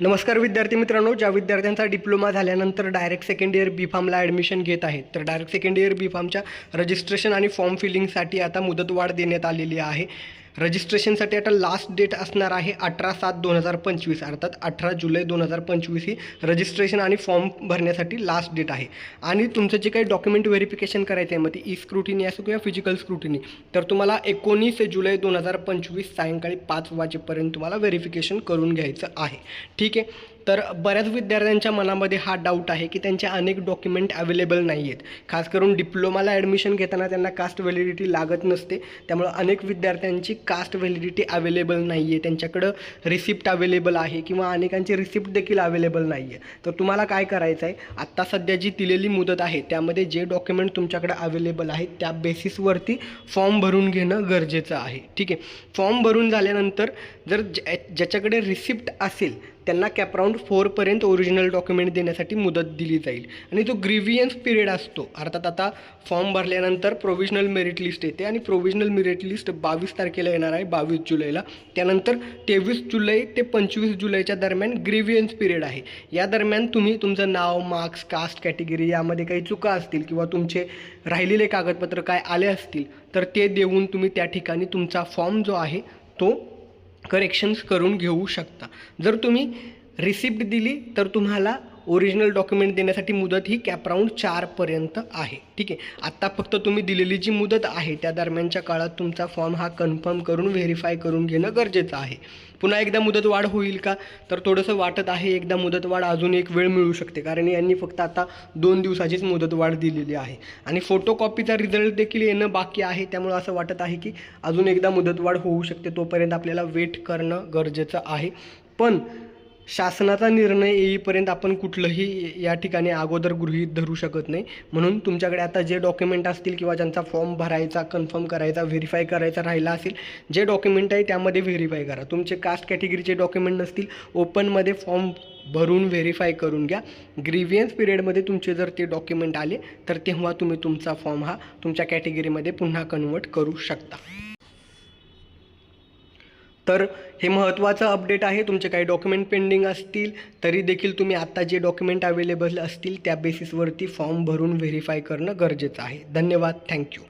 नमस्कार विद्यार्थी मित्रांनो ज्या विद्यार्थ्यांचा डिप्लोमा झाल्यानंतर डायरेक्ट सेकंड इयर बी फार्मला ॲडमिशन घेत आहेत तर डायरेक्ट सेकंड इयर बी फार्मच्या रजिस्ट्रेशन आणि फॉर्म फिलिंगसाठी आता मुदतवाढ देण्यात आलेली आहे. रजिस्ट्रेशनसाठी आता लास्ट डेट असणार आहे अठरा सात दोन हजार पंचवीस. अर्थात अठरा जुलै दोन हजार पंचवीस ही रजिस्ट्रेशन आणि फॉर्म भरण्यासाठी लास्ट डेट आहे. आणि तुमचं जे काही डॉक्युमेंट व्हेरिफिकेशन करायचं आहे मग ती ई स्क्रुटिनी असो किंवा फिजिकल स्क्रुटिनी तर तुम्हाला एकोणीस जुलै दोन हजार पंचवीस सायंकाळी पाच वाजेपर्यंत तुम्हाला व्हेरिफिकेशन करून घ्यायचं आहे. ठीक आहे? तर बऱ्याच विद्यार्थ्यांच्या मनामध्ये हा डाऊट आहे की त्यांचे अनेक डॉक्युमेंट अवेलेबल नाही आहेत खास करून डिप्लोमाला ॲडमिशन घेताना त्यांना कास्ट व्हॅलिडिटी लागत नसते. त्यामुळं अनेक विद्यार्थ्यांची कास्ट व्हॅलिडिटी अवेलेबल नाही आहे त्यांच्याकडं रिसिप्ट अवेलेबल आहे किंवा अनेकांची रिसिप्ट देखील अवेलेबल नाही आहे तर तुम्हाला काय करायचं आहे आत्ता सध्या जी दिलेली मुदत आहे त्यामध्ये जे डॉक्युमेंट तुमच्याकडे अवेलेबल आहेत त्या बेसिसवरती फॉर्म भरून घेणं गरजेचं आहे. ठीक आहे? फॉर्म भरून झाल्यानंतर जर ज्या ज्याच्याकडे रिसिप्ट असेल त्यांना कॅपराऊंड फोरपर्यंत ओरिजिनल डॉक्युमेंट देण्यासाठी मुदत दिली जाईल. आणि जो ग्रिव्हियन्स पिरियड असतो अर्थात आता फॉर्म भरल्यानंतर प्रोव्हिजनल मेरिट लिस्ट येते आणि प्रोव्हिजनल मेरिट लिस्ट बावीस तारखेला येणार आहे बावीस जुलैला. त्यानंतर तेवीस जुलै ते पंचवीस जुलैच्या दरम्यान ग्रिव्हियन्स पिरियड आहे. या दरम्यान तुम्ही तुमचं नाव मार्क्स कास्ट कॅटेगरी यामध्ये काही चुका असतील किंवा तुमचे राहिलेले कागदपत्र काय आले असतील तर ते देऊन तुम्ही त्या ठिकाणी तुमचा फॉर्म जो आहे तो करेक्शन्स करून घेऊ शकता. जर तुम्ही रिसिप्ट दिली तर तुम्हाला ओरिजिनल डॉक्युमेंट देण्यासाठी मुदत ही कॅपराऊंड चारपर्यंत आहे. ठीक आहे? आत्ता फक्त तुम्ही दिलेली जी मुदत आहे त्या दरम्यानच्या काळात तुमचा फॉर्म हा कन्फर्म करून व्हेरीफाय करून घेणं गरजेचं आहे. पुन्हा एकदा मुदत वाढ होईल का? तर थोडंसं वाटत आहे एकदा मुदतवाढ अजून एक वेळ मिळू शकते. कारण यांनी फक्त आता दोन दिवसाचीच मुदतवाढ दिलेली आहे. आणि फोटोकॉपीचा रिझल्ट देखील येणं बाकी आहे. त्यामुळं असं वाटत आहे की अजून एकदा मुदतवाढ होऊ शकते तोपर्यंत आपल्याला वेट करणं गरजेचं आहे. पण शासनाचा निर्णय येईपर्यंत आपण कुठलंही या ठिकाणी अगोदर गृहीत धरू शकत नाही. म्हणून तुमच्याकडे आता जे डॉक्युमेंट असतील किंवा ज्यांचा फॉर्म भरायचा कन्फर्म करायचा व्हेरीफाय करायचा राहिला असेल जे डॉक्युमेंट आहे त्यामध्ये व्हेरीफाय करा. तुमचे कास्ट कॅटेगरीचे डॉक्युमेंट नसतील ओपनमध्ये फॉर्म भरून व्हेरीफाय करून घ्या. ग्रीवियन्स पिरियडमध्ये तुमचे जर ते डॉक्युमेंट आले तर तेव्हा तुम्ही तुमचा फॉर्म हा तुमच्या कॅटेगरीमध्ये पुन्हा कन्वर्ट करू शकता. तर हे महत्त्वाचं अपडेट आहे. तुमचे काही डॉक्युमेंट पेंडिंग असतील तरी देखील तुम्ही आत्ता जे डॉक्युमेंट अवेलेबल असतील त्या बेसिसवरती फॉर्म भरून व्हेरीफाय करणं गरजेचं आहे. धन्यवाद. थँक्यू